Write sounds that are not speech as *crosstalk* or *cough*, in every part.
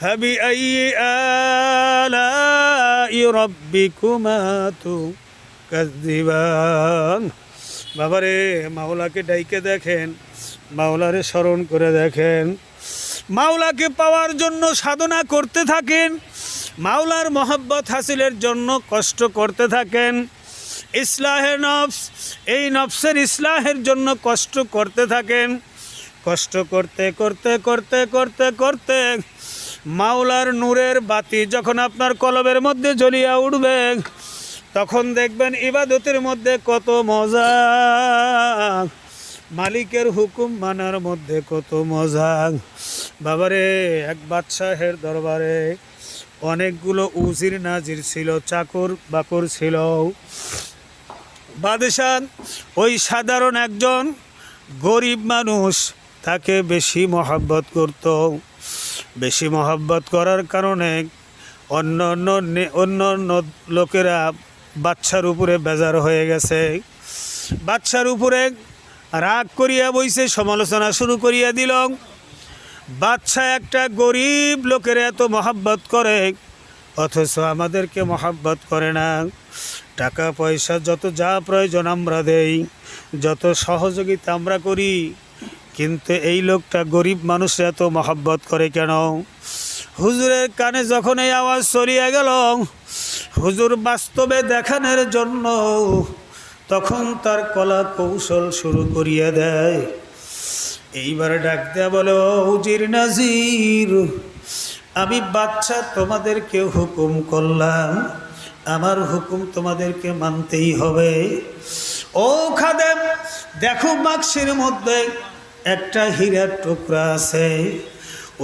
فبأي آلاء ربكما تكذبان বাবারে মাওলাকে ডাইকে দেখেন মাওলারে স্মরণ করে দেখেন মাওলাকে পাওয়ার জন্য সাধনা করতে থাকেন মাওলার মহব্বত হাসিলের জন্য কষ্ট করতে থাকেন ইসলাহের নফস এই নফসের ইসলাহের জন্য কষ্ট করতে থাকেন কষ্ট করতে করতে করতে করতে করতে মাওলার নূরের বাতি যখন আপনার কলবের মধ্যে জ্বলিয়া উঠবে, তখন দেখবেন ইবাদতের মধ্যে কত মজা। মালিকের হুকুম মানার মধ্যে কত মজা। বাবারে, এক বাদশাহের দরবারে অনেকগুলো উজির নাজির ছিল, চাকর বাকর ছিল। বাদশাহ, ওই সাধারণ একজন গরিব মানুষ, তাকে বেশি মহাব্বত করত। বেশি মহাব্বত করার কারণে অন্য অন্য অন্য অন্য লোকেরা বাচ্চার উপরে বেজার হয়ে গেছে। বাচ্চার উপরে রাগ করিয়া বইছে, সমালোচনা শুরু করিয়া দিল। বাচ্চা একটা গরিব লোকের এত মহাব্বত করে, অথচ আমাদেরকে মহাব্বত করে না। টাকা পয়সা যত যা প্রয়োজন আমরা দেই, যত সহযোগিতা আমরা করি কিন্তু এই লোকটা গরিব মানুষ এত মহাব্বত করে কেন? হুজুরের কানে যখন এই আওয়াজ চলিয়া গেল, হুজুর বাস্তবে দেখানোর জন্য তখন তার কলা কৌশল শুরু করিয়া দেয়। এইবার ডাক দেয়া বলে, ও উজির নাজির, আমি বাচ্চা তোমাদেরকে হুকুম করলাম। আমার হুকুম তোমাদেরকে মানতেই হবে। ও খাদেম, দেখো বাক্সের মধ্যে একটা হীরার টুকরা আছে।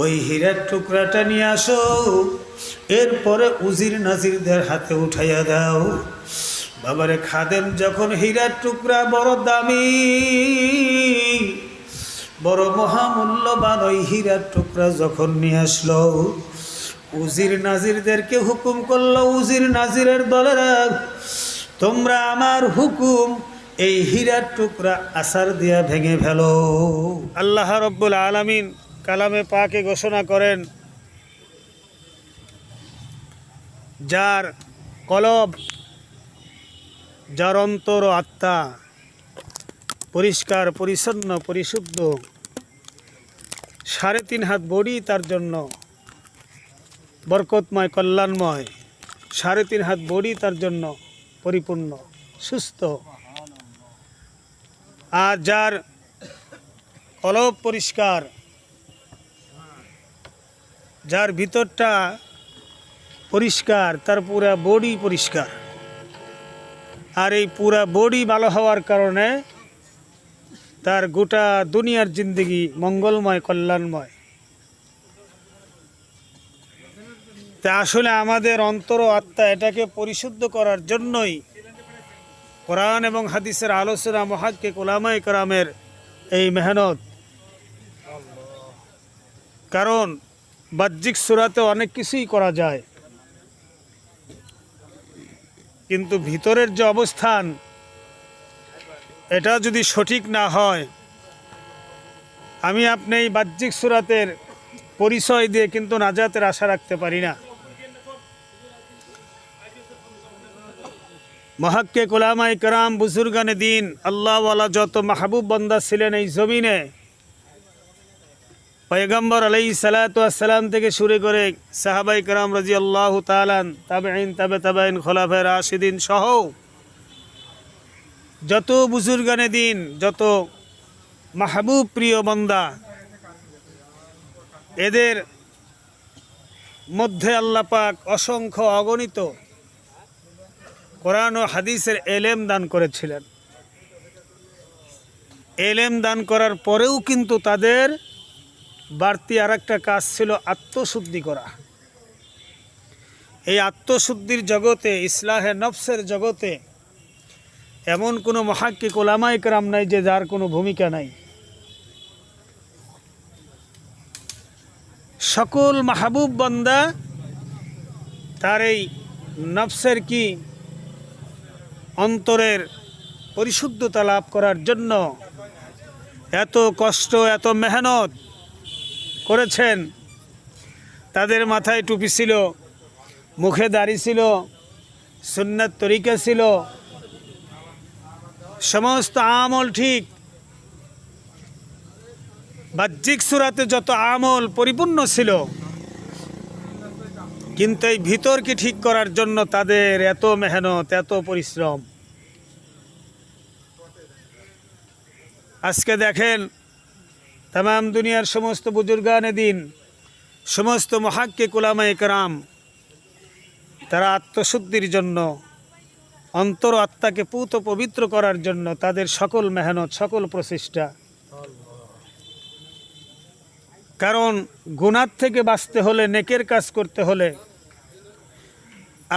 ওই হীরার টুকরাটা নিয়ে আসো। এরপরে উজির নাজিরদের হাতে উঠাইয়া দাও। বাবারে খাদেম, যখন হীরার টুকরা বড় দামি, বড় মহামূল্যবান ওই হীরার টুকরা যখন নিয়ে আসলো, উজির নাজিরদেরকে হুকুম করল, উজির নাজিরের দলেরা, তোমরা আমার হুকুম এই হীরার টুকরা আসার দিয়া ভেঙে ফেলো। আল্লাহ রব্বুল আলামিন কালামে পাকে ঘোষণা করেন, যার কলব, যার অন্তর আত্মা পরিষ্কার, পরিচ্ছন্ন, পরিশুদ্ধ, সাড়ে তিন হাত বডি তার জন্য, বরকতময়, কল্যাণময়, সাড়ে তিন হাত বডি তার জন্য পরিপূর্ণ, সুস্থ। আর যার কলব পরিষ্কার, যার ভিতরটা পরিষ্কার, তার পুরা বডি পরিষ্কার। আর এই পুরা বডি ভালো হওয়ার কারণে তার গোটা দুনিয়ার জিন্দগি মঙ্গলময়, কল্যাণময়। তা আসলে আমাদের অন্তর আত্মা এটাকে পরিশুদ্ধ করার জন্যই কোরআন এবং হাদিসের আলোচনা মহাক্কে কোলামাই কারামের এই মেহনত। কারণ বাহ্যিক সুরাতে অনেক কিছুই করা যায়। কিন্তু ভিতরের যে অবস্থান, এটা যদি সঠিক না হয়, আমি আপনি এই বাহ্যিক সুরাতের পরিচয় দিয়ে কিন্তু নাজাতের আশা রাখতে পারি না। মহাক্কে কোলামাই কারাম, বুজুর্গানে দিন আল্লাহওয়ালা যত মাহবুব বন্দা ছিলেন এই জমিনে, পয়গম্বর আলাই সালাতাম থেকে শুরু করে সাহাবাই কারাম রাজি আল্লাহ তালান তাবে আইন তাবে তাবাইন খোলাফের রাশিদিন সহ যত বুজুর্গানে দিন, যত মাহবুব প্রিয় বন্দা, এদের মধ্যে আল্লাহ পাক অসংখ্য অগণিত কোরআন ও হাদিসের এলেম দান করেছিলেন। এলেম দান করার পরেও কিন্তু তাদের বাড়তি আর একটা কাজ ছিল আত্মশুদ্ধি করা। এই আত্মশুদ্ধির জগতে, ইসলাহে নফসের জগতে এমন কোনো মহাক্কিক ওলামাই কারাম নাই যে যার কোনো ভূমিকা নাই। সকল মাহবুব বন্দা তার এই নফসের কি অন্তরের পরিশুদ্ধতা লাভ করার জন্য এত কষ্ট, এত মেহনত করেছেন। তাদের মাথায় টুপি ছিল, মুখে দাড়ি ছিল, সুন্নাত তরিকা ছিল। সমস্ত আমল ঠিক। বাহ্যিক সুরাতে যত আমল পরিপূর্ণ ছিল কিন্তু এই ভিতরকে ঠিক করার জন্য তাদের এত মেহনত, এত পরিশ্রম? আজকে দেখেন তাম দুনিয়ার সমস্ত বুজুর্গানে দিন সমস্ত মহাক্কে কুলামা একরাম তারা আত্মশুদ্ধির জন্য, অন্তর আত্মাকে পুত পবিত্র করার জন্য তাদের সকল মেহনত, সকল প্রচেষ্টা কারণ গুণার থেকে বাঁচতে হলে, নেকের কাজ করতে হলে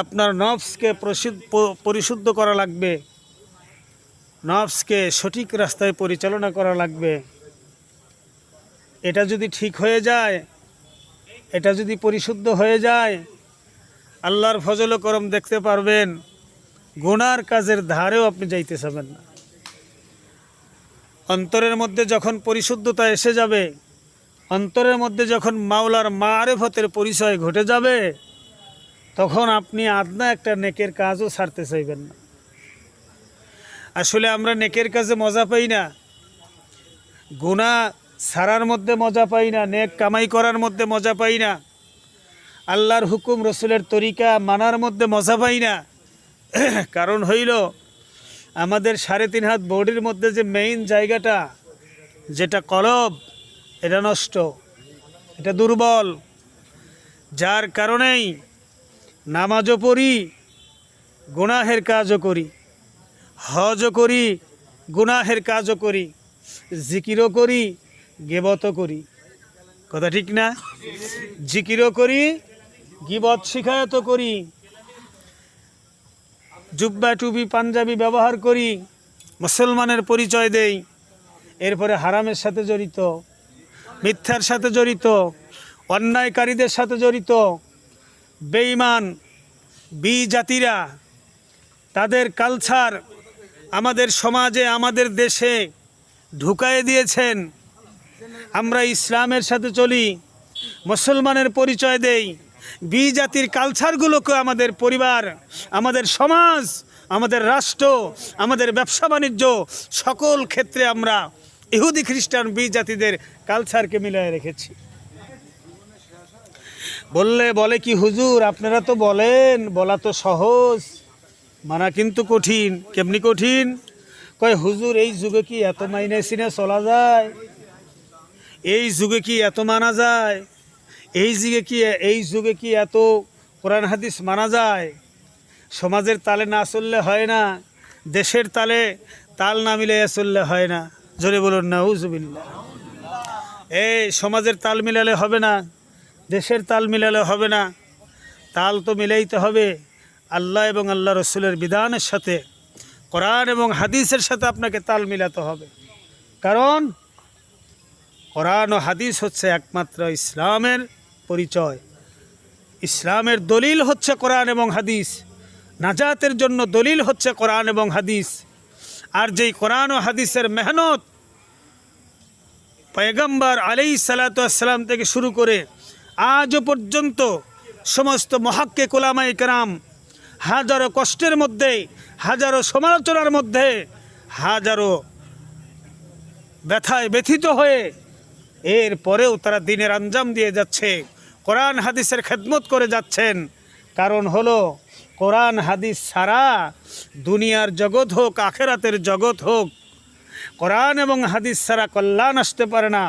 আপনার নফসকে পরিশুদ্ধ করা লাগবে। নফসকে সঠিক রাস্তায় পরিচালনা করা লাগবে। এটা যদি ঠিক হয়ে যায়, এটা যদি পরিশুদ্ধ হয়ে যায়, আল্লাহর ফজল করম দেখতে পারবেন, গুনার কাজের ধারেও আপনি যাইতে চাবেন না। অন্তরের মধ্যে যখন পরিশুদ্ধতা এসে যাবে অন্তরের মধ্যে যখন মাওলার মারেফতের পরিচয় ঘটে যাবে, তখন আপনি আদনা একটা নেকের কাজও ছাড়তে চাইবেন না। আসলে আমরা নেকের কাজে মজা পাই না। গুণা ছাড়ার মধ্যে মজা পাই না, নেক কামাই করার মধ্যে মজা পাই না। আল্লাহর হুকুম, রসুলের তরিকা মানার মধ্যে মজা পাই না। *clears throat* কারণ হইল, আমাদের সাড়ে তিন হাত বডির মধ্যে যে মেইন জায়গাটা, যেটা কলব এটা নষ্ট, এটা দুর্বল। যার কারণেই নামাজও পড়ি, গুনাহের কাজও করি, হজও করি, গুনাহের কাজও করি, জিকিরও করি, গেবতও করি। কথা ঠিক না? জিকিরও করি, গিবত শিখায়তও করি, জুব্বা, টুপি, পাঞ্জাবি ব্যবহার করি, মুসলমানের পরিচয় দেই, এরপরে হারামের সাথে জড়িত। মিথ্যার সাথে জড়িত, অন্যায়কারীদের সাথে জড়িত, বেঈমান বি জাতিরা তাদের কালচার আমাদের সমাজে, আমাদের দেশে ঢুকায়ে দিয়েছেন। আমরা ইসলামের সাথে চলি, মুসলমানের পরিচয় দেই বি জাতির কালচারগুলোকে আমাদের পরিবার, আমাদের সমাজ, আমাদের রাষ্ট্র, আমাদের ব্যবসা বাণিজ্য সকল ক্ষেত্রে আমরা ইহুদি খ্রিস্টান জাতিদের কালচারকে মিলিয়ে রেখেছি। বললে বলে কি, হুজুর, আপনারা তো বলেন, বলা তো সহজ, মানা কিন্তু কঠিন, কেমনি কঠিন? কয়, হুজুর, এই যুগে কি এত মাইনে সিনে চলা যায়? এই যুগে কি এত মানা যায়? এই যুগে কি, এই যুগে কি এত কোরআন হাদিস মানা যায়? সমাজের তালে না চললে হয় না, দেশের তালে তাল না মিলে চললে হয় না। জোরে বলুন না হুজুবিল্লা এই সমাজের তাল মিলালে হবে না, দেশের তাল মিলালে হবে না। তাল তো মিলাইতে হবে আল্লাহ এবং আল্লাহ রসুলের বিধানের সাথে। কোরআন এবং হাদিসের সাথে আপনাকে তাল মিলাতে হবে। কারণ কোরআন ও হাদিস হচ্ছে একমাত্র ইসলামের পরিচয়। ইসলামের দলিল হচ্ছে কোরআন এবং হাদিস। নাজাতের জন্য দলিল হচ্ছে কোরআন এবং হাদিস। আর যেই কোরআন ও হাদিসের মেহনত পয়গম্বর আলাই সালাতাম থেকে শুরু করে আজও পর্যন্ত সমস্ত মহাক্কে কোলামাই কেরাম হাজারো কষ্টের মধ্যে, হাজারো সমালোচনার মধ্যে, হাজারো ব্যথায় ব্যথিত হয়ে এর পরেও তারা দিনের আঞ্জাম দিয়ে যাচ্ছে, কোরআন হাদিসের খেদমত করে যাচ্ছেন। কারণ হলো কোরআন, হাদিস ছাড়া দুনিয়ার জগৎ হোক, আখেরাতের জগৎ হোক, কোরআন এবং হাদিস ছাড়া কল্যাণ আসতে পারে না,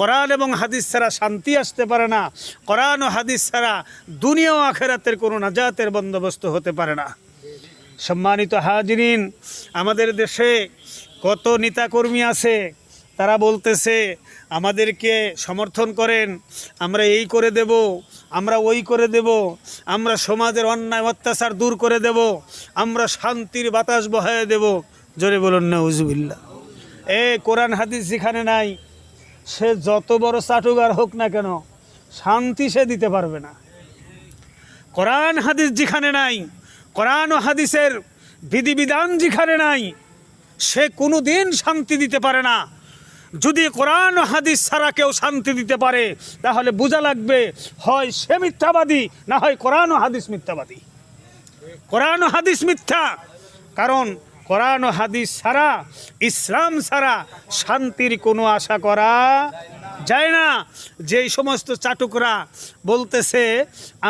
কোরআন এবং হাদিস ছাড়া শান্তি আসতে পারে না, কোরআন ও হাদিস ছাড়া দুনিয়া ও আখেরাতের কোনো নাজাতের বন্দোবস্ত হতে পারে না। সম্মানিত হাজিরিন, আমাদের দেশে কত নেতাকর্মী আছে, তারা বলতেছে, আমাদেরকে সমর্থন করেন, আমরা এই করে দেব আমরা ওই করে দেব, আমরা সমাজের অন্যায় অত্যাচার দূর করে দেব, আমরা শান্তির বাতাস বহায় দেব। জোরে বলুন না উজুবিল্লা এ, কোরআন হাদিস যেখানে নাই, সে যত বড় চাটুগার হোক না কেন, শান্তি সে দিতে পারবে না। কোরআন হাদিস যেখানে নাই, কোরআন ও হাদিসের বিধিবিধান যেখানে নাই, সে কোনো দিন শান্তি দিতে পারে না। যদি কোরআন হাদিস ছাড়া কেউ শান্তি দিতে পারে, তাহলে বোঝা লাগবে হয় সে মিথ্যাবাদী, না হয় কোরআন ও হাদিস মিথ্যাবাদী। কোরআন ও হাদিস মিথ্যা। কারণ কোরআন ও হাদিস ছাড়া, ইসলাম ছাড়া শান্তির কোনো আশা করা যায় না। যেই সমস্ত চাটুকরা বলতেছে,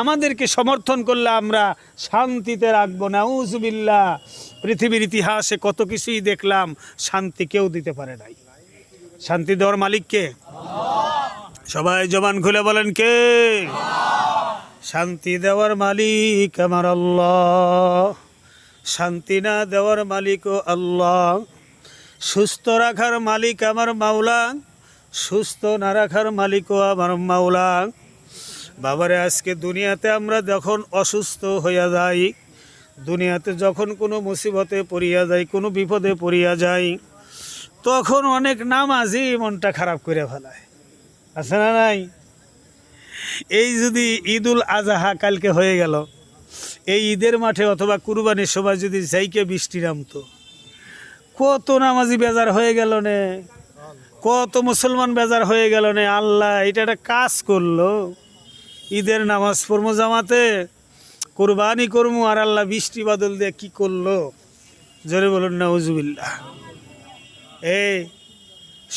আমাদেরকে সমর্থন করলে আমরা শান্তিতে রাখব না। উজবিল্লা পৃথিবীর ইতিহাসে কত কিছুই দেখলাম, শান্তি কেউ দিতে পারে নাই। শান্তি দেওয়ার মালিককে। সবাই জবান খুলে বলেন কে? শান্তি দেওয়ার মালিক আমার আল্লাহ। শান্তি না দেওয়ার মালিকও আল্লাহ। সুস্থ রাখার মালিক আমার মাওলা। সুস্থ না রাখার মালিকও আমার মাওলা। বাবারে, আজকে দুনিয়াতে আমরা যখন অসুস্থ হইয়া যাই, দুনিয়াতে যখন কোনো মুসিবতে পড়িয়া যাই, কোনো বিপদে পড়িয়া যাই তখন অনেক নামাজই মনটা খারাপ করে ফেলায়। আছে না নাই? এই যদি ঈদুল আজহা কালকে হয়ে গেল, এই ঈদের মাঠে অথবা কুরবানির সময় যদি যাইকে বৃষ্টি নামতো, কত নামাজি বেজার হয়ে গেল নে, কত মুসলমান বেজার হয়ে গেল নে, আল্লাহ, এটা একটা কাজ করল। ঈদের নামাজ পড়মো জামাতে, কোরবানি করমু আর আল্লাহ বৃষ্টি বাদল দিয়ে কী করল? জোরে বলুন না উজুবিল্লাহ এই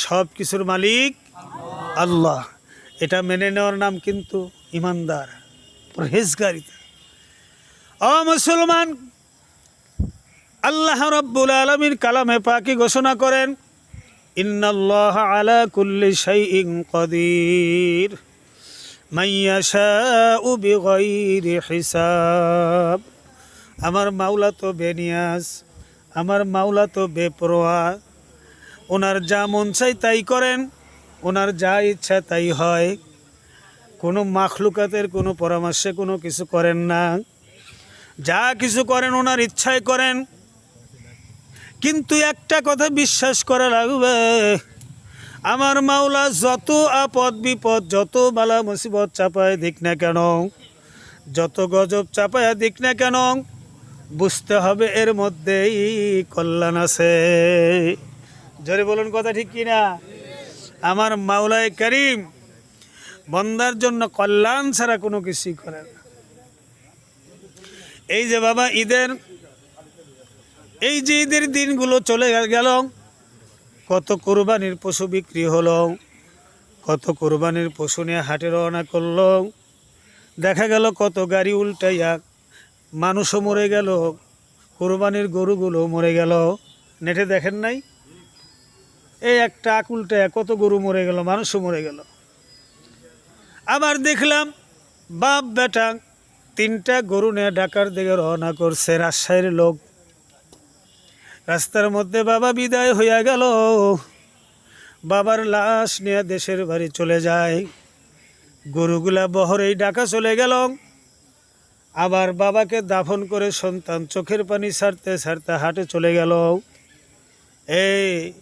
সব কিছুর মালিক আল্লাহ। এটা মেনে নেওয়ার নাম কিন্তু ইমানদার, পরহেজগারিতা। অ মুসলমান, আল্লাহ রব্বুল আলমীর কালামে পাকি ঘোষণা করেন, ইন্নাল্লাহ আলা কুল্লি শাইইন কদির আমার মাওলা তো বেনিয়াস আমার মাওলা তো বেপরোয়া। ওনার যা মন চাই তাই করেন, ওনার যা ইচ্ছা তাই হয়। কোনো মাখলুকাতের কোনো পরামর্শে কোনো কিছু করেন না। যা কিছু করেন ওনার ইচ্ছায় করেন। কিন্তু একটা কথা বিশ্বাস করা লাগবে, আমার মাওলা যত আপদ বিপদ, যত বালা মুসিবত চাপায় দিক না কেন, যত গজব চাপায় দিক না কেন, বুঝতে হবে এর মধ্যেই কল্যাণ আছে। জোরে বলুন কথা ঠিক কিনা? আমার মাওলায় করিম, বন্দার জন্য কল্যাণ ছাড়া কোনো কিছুই করে না। এই যে বাবা, ঈদের, এই যে ঈদের দিনগুলো চলে গেল, কত কোরবানির পশু বিক্রি হলো, কত কোরবানির পশু নিয়ে হাটে রওনা করল, দেখা গেল কত গাড়ি উল্টাইয়া মানুষও মরে গেল, কোরবানির গরুগুলো মরে গেল। নেটে দেখেন নাই? এই একটা আকুলটায় কত গরু মরে গেল, মানুষও মরে গেল। আবার দেখলাম, বাপ বেটা তিনটা গরু নিয়ে ঢাকার দিকে রওনা করছে, রাজশাহীর লোক। রাস্তার মধ্যে বাবা বিদায় হইয়া গেল। বাবার লাশ নিয়ে দেশের বাড়ি চলে যায়। গরুগুলা বহরেই ডাকা চলে গেল। আবার বাবাকে দাফন করে সন্তান চোখের পানি ছাড়তে ছাড়তে হাটে চলে গেল। এই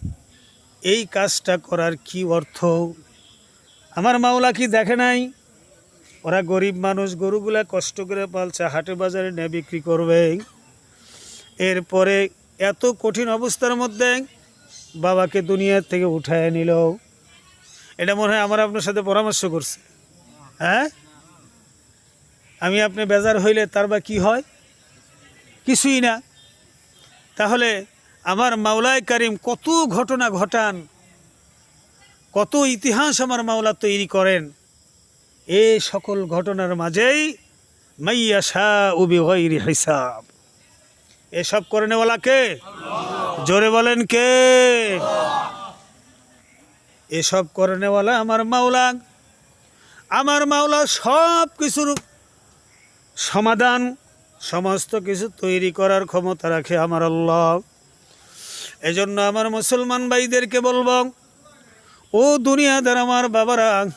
এই কাজটা করার কি অর্থ? আমার মাওলা কি দেখে নাই? ওরা গরিব মানুষ, গরুগুলা কষ্ট করে পালছে, হাটে বাজারে নিয়ে বিক্রি করবে। এরপরে এত কঠিন অবস্থার মধ্যে বাবাকে দুনিয়ার থেকে উঠায় নিল। এটা মনে হয় আমার আপনার সাথে পরামর্শ করছে। হ্যাঁ? আমি আপনি বেজার হইলে তার বা কি হয়? কিছুই না। তাহলে আমার মাওলায় কারিম কত ঘটনা ঘটান, কত ইতিহাস আমার মাওলা তৈরি করেন। এ সকল ঘটনার মাঝেই মাইয়া শাহ উবি হিসাব। এসব করে নেওয়ালা কে? জোরে বলেন কে? এসব করে নেওয়ালা আমার মাওলা। আমার মাওলা সব কিছুর সমাধান, সমস্ত কিছু তৈরি করার ক্ষমতা রাখে আমার আল্লাহ। এজন্য আমার মুসলমান ভাইদেরকে বলব, ও দুনিয়াদার আমার বাবারা,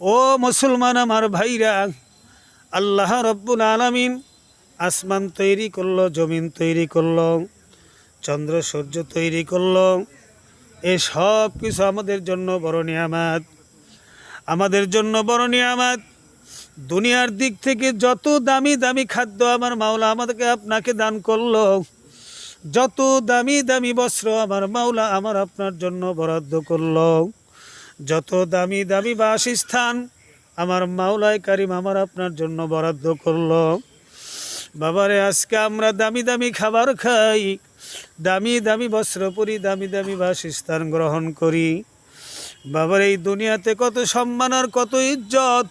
ও মুসলমান আমার ভাইরা, আল্লাহ রব্বুল আলমিন আসমান তৈরি করল, জমিন তৈরি করল, চন্দ্র সূর্য তৈরি করল, এ সব কিছু আমাদের জন্য বড় নিয়ামাত। আমাদের জন্য বড় নিয়ামাত। দুনিয়ার দিক থেকে যত দামি দামি খাদ্য আমার মাওলা আমাদেরকে আপনাকে দান করল যত দামি দামি বস্ত্র আমার মাওলা আমার আপনার জন্য বরাদ্দ করল, যত দামি দামি বাসস্থান আমার মাওলায় কারিম আমার আপনার জন্য বরাদ্দ করল। বাবারে, আজকে আমরা দামি দামি খাবার খাই, দামি দামি বস্ত্র পরি, দামি দামি বাসস্থান গ্রহণ করি। বাবার, এই দুনিয়াতে কত সম্মান আর কত ইজ্জত,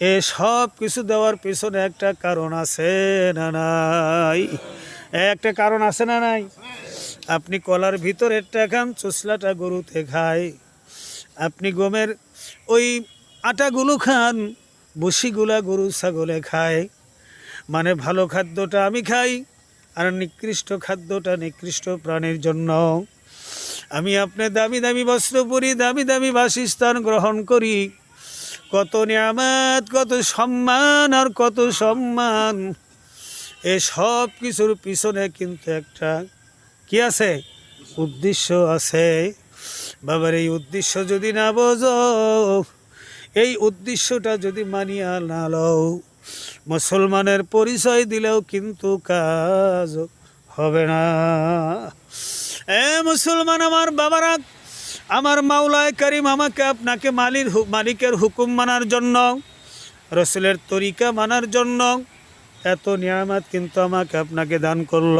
এ সব কিছু দেওয়ার পিছনে একটা কারণ আছে না নাই? একটা কারণ আছে না নাই? আপনি কলার ভিতরেরটা খান চুসলাটা গরুতে খায়। আপনি গমের ওই আটাগুলো খান, বসিগুলা গরু ছাগলে খায়। মানে ভালো খাদ্যটা আমি খাই, আর নিকৃষ্ট খাদ্যটা নিকৃষ্ট প্রাণীর জন্য। আমি আপনি দামি দামি বস্ত্র পরি, দামি দামি বাসস্থান গ্রহণ করি। কত নিয়ামত, কত সম্মান, আর কত সম্মান। এ সব কিছুর পিছনে কিন্তু একটা কি আছে? উদ্দেশ্য আছে। বাবার এই উদ্দেশ্য যদি না বোঝো, এই উদ্দেশ্যটা যদি মানিয়া না লও, মুসলমানের পরিচয় দিলেও কিন্তু কাজ হবে না। এ মুসলমান আমার বাবারা, আমার মাওলায় করিম আমাকে আপনাকে মালির মালিকের হুকুম মানার জন্য, রসুলের তরিকা মানার জন্য এত নিয়ামত কিন্তু আমাকে আপনাকে দান করল।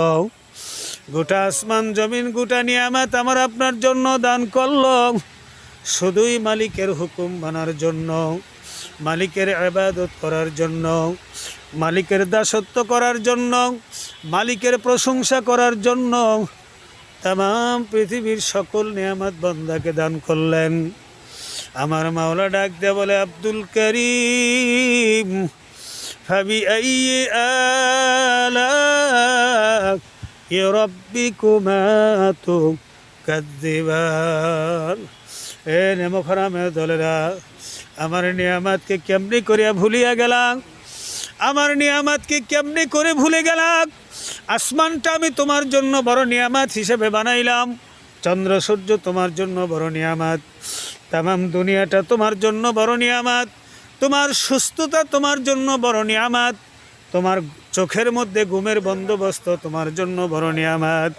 গোটা আসমান জমিন, গোটা নিয়ামত আমার আপনার জন্য দান করল। শুধুই মালিকের হুকুম মানার জন্য, মালিকের আবাদত করার জন্য, মালিকের দাসত্ব করার জন্য, মালিকের প্রশংসা করার জন্য তাম পৃথিবীর সকল নিয়ামত বন্দাকে দান করলেন। আমার মাওলা ডাক দেয়া বলে, আব্দুল করিম। আলা রব্বিকুমা তু কাদ্দিবান এ নেমখরামে দলেরা, আমার নিয়ামাতকে কেমনি করিয়া ভুলিয়া গেলাম? আমার নিয়ামতকে কেমনি করে ভুলে গেলাম? আসমানটা আমি তোমার জন্য বড় নিয়ামাত হিসেবে বানাইলাম। চন্দ্র, সূর্য তোমার জন্য বড় নিয়ামত। তামাম দুনিয়াটা তোমার জন্য বড় নিয়ামত। তোমার সুস্থতা তোমার জন্য বড় নিয়ামত। তোমার চোখের মধ্যে ঘুমের বন্দোবস্ত তোমার জন্য বড় নিয়ামত।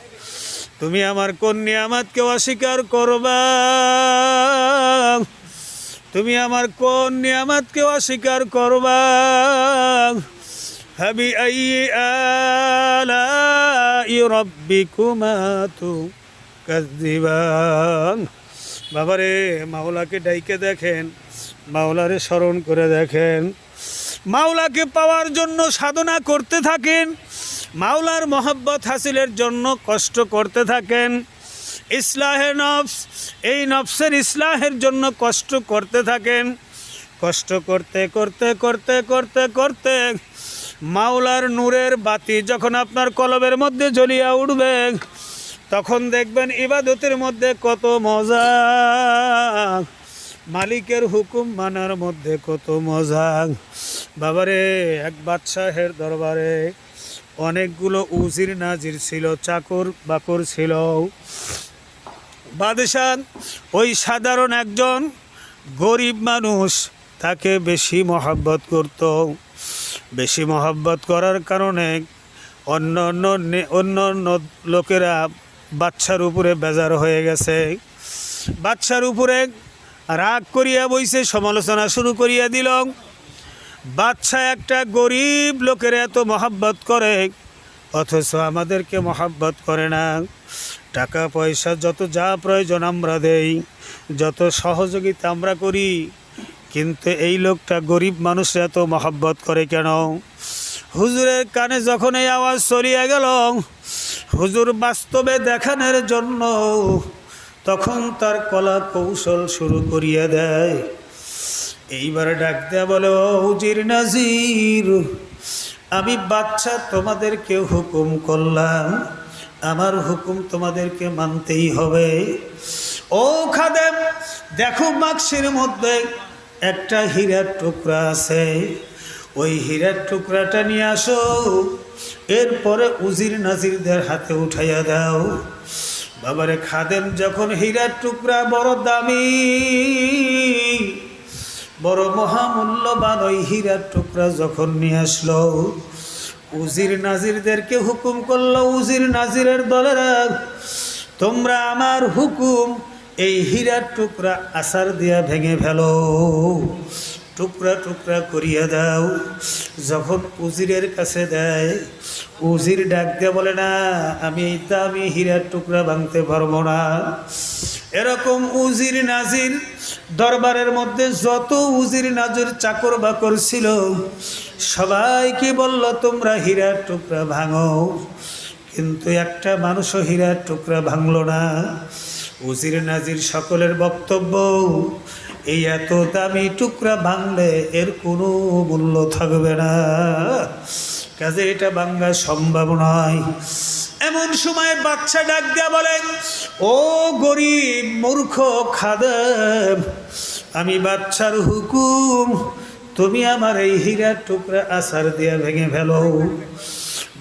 তুমি আমার কোন নিয়ামতকে অস্বীকার করবা? তুমি আমার কোন নিয়ামতকে অস্বীকার করবা? হাবি আই আলা বাবারে, মাওলাকে ডাইকে দেখেন। মাওলারে স্মরণ করে দেখেন। মাওলাকে পাওয়ার জন্য সাধনা করতে থাকেন। মাওলার মহব্বত হাসিলের জন্য কষ্ট করতে থাকেন। ইসলাহে নফস, এই নফসের ইসলাহের জন্য কষ্ট করতে থাকেন। কষ্ট করতে করতে করতে করতে করতে মাওলার নূরের বাতি যখন আপনার কলবের মধ্যে জ্বলিয়া উঠবে, তখন দেখবেন ইবাদতের মধ্যে কত মজা। মালিকের হুকুম মানার মধ্যে কত মজা। বাবারে, এক বাদশাহের দরবারে অনেকগুলো উজির নাজির ছিল, চাকর বাকর ছিল। বাদশাহ, ওই সাধারণ একজন গরিব মানুষ, তাকে বেশি মহাব্বত করত। বেশি মহাব্বত করার কারণে অন্য অন্য অন্য অন্য লোকেরা বাচ্চার উপরে বেজার হয়ে গেছে। বাচ্চার উপরে রাগ করিয়া বইছে, সমালোচনা শুরু করিয়া দিল। বাচ্চা একটা গরিব লোকের এত মহাব্বত করে, অথচ আমাদেরকে মহাব্বত করে না। টাকা, পয়সা, যত যা প্রয়োজন আমরা দেই, যত সহযোগিতা আমরা করি, কিন্তু এই লোকটা গরিব মানুষ এত মহাব্বত করে কেন? হুজুরের কানে যখন এই আওয়াজ চলিয়া গেল, হুজুর বাস্তবে দেখানোর জন্য তখন তার কলা কৌশল শুরু করিয়া দেয়। এইবার ডাক দেয়া বলে হুজির নাজির, আমি বাচ্চা তোমাদেরকে হুকুম করলাম। আমার হুকুম তোমাদেরকে মানতেই হবে। ও খাদেম, দেখো বাক্সের মধ্যে একটা হীরার টুকরা আছে। ওই হীরার টুকরাটা নিয়ে আসো। এরপরে উজির নাজিরদের হাতে উঠাইয়া দাও। বাবারে খাদেম, যখন হীরার টুকরা বড় দামি, বড় মহামূল্যবান ওই হীরার টুকরা যখন নিয়ে আসলো, উজির নাজিরদেরকে হুকুম করল, উজির নাজিরের দলেরা, তোমরা আমার হুকুম এই হীরার টুকরা আসার দিয়া ভেঙে ফেলো। টুকরা টুকরা করিয়া দাও। যখন উজিরের কাছে দেয়, উজির ডাক দিয়ে বলে, না, আমি এই দামি হীরার টুকরা ভাঙতে পারব না। এরকম উজির নাজির দরবারের মধ্যে যত উজির নাজির চাকর বাকর ছিল, সবাইকে বলল, তোমরা হীরার টুকরা ভাঙো। কিন্তু একটা মানুষও হীরার টুকরা ভাঙল না। উজির নাজির সকলের বক্তব্য এই এত দামি টুকরা ভাঙলে এর কোনো মূল্য থাকবে না। কাজে এটা ভাঙ্গা সম্ভব নয়। এমন সময় বাচ্চা ডাক দিয়া বলেন, ও গরিব মূর্খ খাদেম, আমি বাচ্চার হুকুম, তুমি আমার এই হীরার টুকরা আসার দিয়া ভেঙে ফেলো।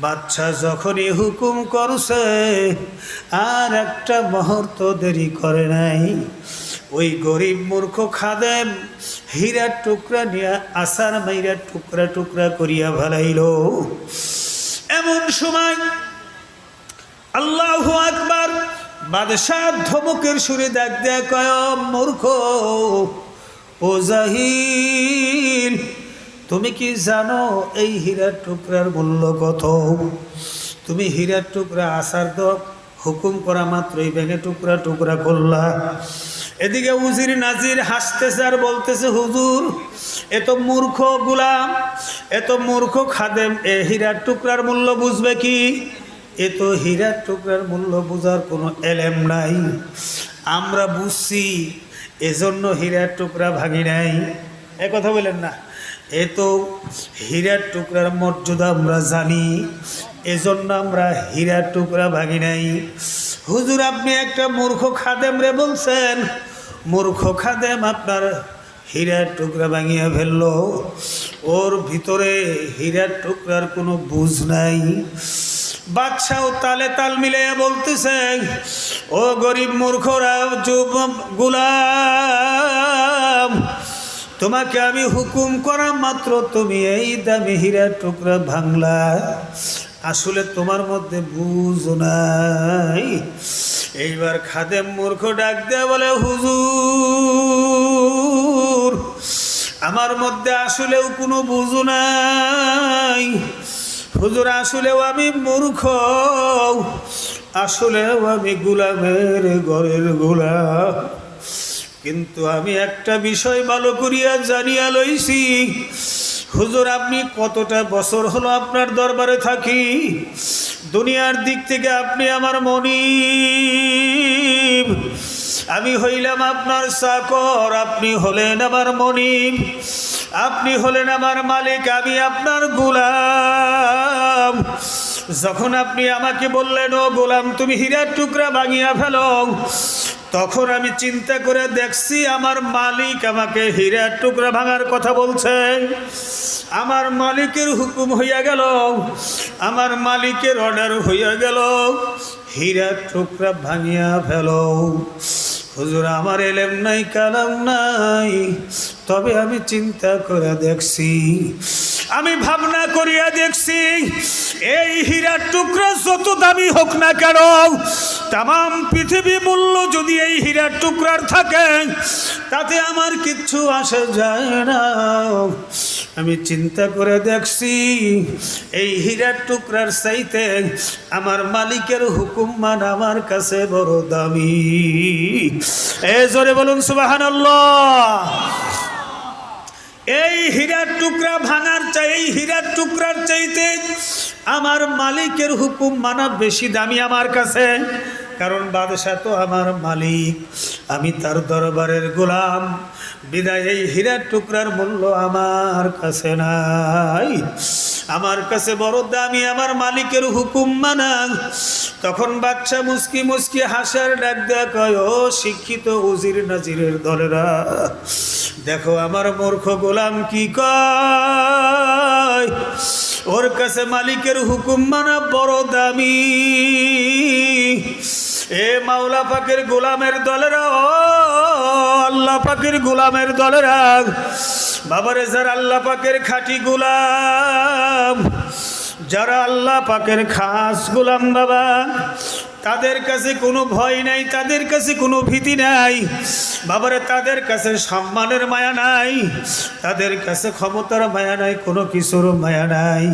বাচ্চা যখনই হুকুম করছে, আর একটা মুহূর্ত দেরি করে নাই। ওই গরিব মূর্খ খাদেম হীরার টুকরা নিয়ে আসার মাইরার টুকরা টুকরা করিয়া ফেলাইল এমন সময় আল্লাহ আকবার বাদশাহ ধমকের সুরে ডাক দেয়া কয় মূর্খ, ও জাহিল, তুমি কি জানো এই হীরার টুকরার মূল্য কত? তুমি হীরার টুকরা আসার দ হুকুম করা মাত্রই ভেঙে টুকরা টুকরা করলা। এদিকে উজির নাজির হাসতেছে আর বলতেছে, হুজুর, এত মূর্খ গুলাম, এত মূর্খ খাদেম, এ হীরার টুকরার মূল্য বুঝবে কি? এ তো হীরার টুকরার মূল্য বোঝার কোনো এলেম নাই। আমরা বুঝছি, এজন্য হীরার টুকরা ভাঙি নাই। এ কথা বলেন না। এ তো হীরার টুকরার মর্যাদা আমরা জানি, এজন্য আমরা হীরার টুকরা ভাঙি নাই। হুজুর, আপনি একটা মূর্খ খাদেম রে বলছেন মূর্খ খাদেম আপনার হীরার টুকরা ভাঙিয়া ফেলল। ওর ভিতরে হীরার টুকরার কোনো বুঝ নাই। বাদশাও তালে তাল মিলাইয়া বলতেছে, ও গরিব মূর্খরা যুব গুলাম, তোমাকে আমি হুকুম করা মাত্র তুমি এই দামি হীরার টুকরা ভাঙলা। আসলে তোমার মধ্যে বুঝ নাই। এইবার খাদেম মূর্খ ডাক দেয়া বলে, হুজুর, আমার মধ্যে আসলেও কোনো বুঝ নাই। হুজুর, আসলেও আমি মূর্খ। আসলেও আমি গুলামের ঘরের গোলাম। কিন্তু আমি একটা বিষয় ভালো করিয়া জানিয়া লইছি হুজুর, আপনি কতটা বছর হলো আপনার দরবারে থাকি? দুনিয়ার দিক থেকে আপনি আমার মনি আমি হইলাম আপনার চাকর, আপনি হলেন আমার মনিব। আপনি হলেন আমার মালিক, আমি আপনার গোলাম। যখন আপনি আমাকে বললেন, ও গোলাম, তুমি হীরার টুকরা ভাঙিয়া ফেলো। তখন আমি চিন্তা করে দেখছি আমার মালিক আমাকে হীরার টুকরা ভাঙার কথা বলছে। আমার মালিকের হুকুম হইয়া গেল, আমার মালিকের অর্ডার হইয়া গেল হীরার টুকরা ভাঙিয়া ফেলো। হুজুর, আমার এলেম নাই, কালাম নাই, তবে আমি চিন্তা করে দেখছি আমি ভাবনা করিয়া দেখছি, এই হীরার টুকরা যত দামি হোক না কেন তাম পৃথিবী মূল্য যদি এই হীরার টুকরার থাকে, তাতে আমার কিচ্ছু আসে যায় না। আমি চিন্তা করে দেখছি, এই হীরার টুকরার চাইতে আমার মালিকের হুকুম মান আমার কাছে বড় দামি। এ জোরে বলুন সুবাহান এই হীরার টুকরা ভাঙার চাই, এই হীরার টুকরার চাইতে আমার মালিকের হুকুম মানা বেশি দামি আমার কাছে। কারণ বাদশাহ তো আমার মালিক, আমি তার দরবারের গোলাম। বিদায়, এই হীরার টুকরার মূল্য আমার কাছে নাই। আমার কাছে বড় দামি, আমার মালিকের হুকুম মানা। তখন বাচ্চা মুসকি মুসকি হাসার ডাক দেয়া কয়, ও শিক্ষিত উজির নাজিরের দলেরা দেখো আমার মূর্খ গোলাম কি কয়? ওর কাছে মালিকের হুকুম মানা বড় দামি। এ মাওলা পাকের গোলামের দলেরা আল্লাহ পাকের গোলামের দলেরা বাবারে, যার আল্লাহ পাকের খাটি গুলাম, যারা আল্লাহ পাকের খাস গুলাম বাবা, তাদের কাছে কোনো ভয় নাই, তাদের কাছে কোনো ভীতি নাই। বাবারে, তাদের কাছে সম্মানের মায়া নাই। তাদের কাছে ক্ষমতার মায়া নাই, কোনো কিছুর মায়া নাই।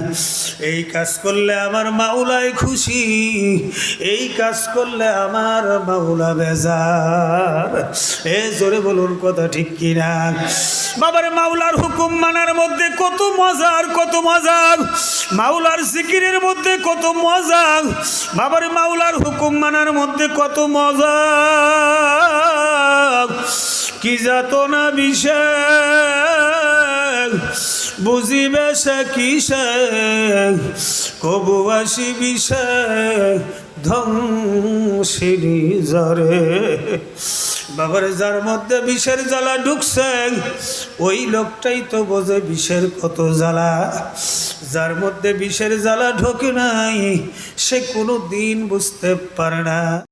এই কাজ করলে আমার মাওলাই খুশি, এই কাজ করলে আমার মাওলা বেজার। এ জোরে বলুন, কথা ঠিক কিনা? বাবার, মাওলার হুকুম মানার মধ্যে কত মজার কত মজার মাওলার জিকিরের মধ্যে কত মজা। বাবার, মাওলার হুকুম মানার মধ্যে কত মজা। কি যাত না বিষয় বুঝিবে সে কিসে কবু আসি বিষয় ধ্বংসিনী জরে বাবার, যার মধ্যে বিষের জ্বালা ঢুকছে, ওই লোকটাই তো বোঝে বিষের কত জ্বালা। যার মধ্যে বিষের জ্বালা ঢোকে নাই, সে কোনো দিন বুঝতে পারে না।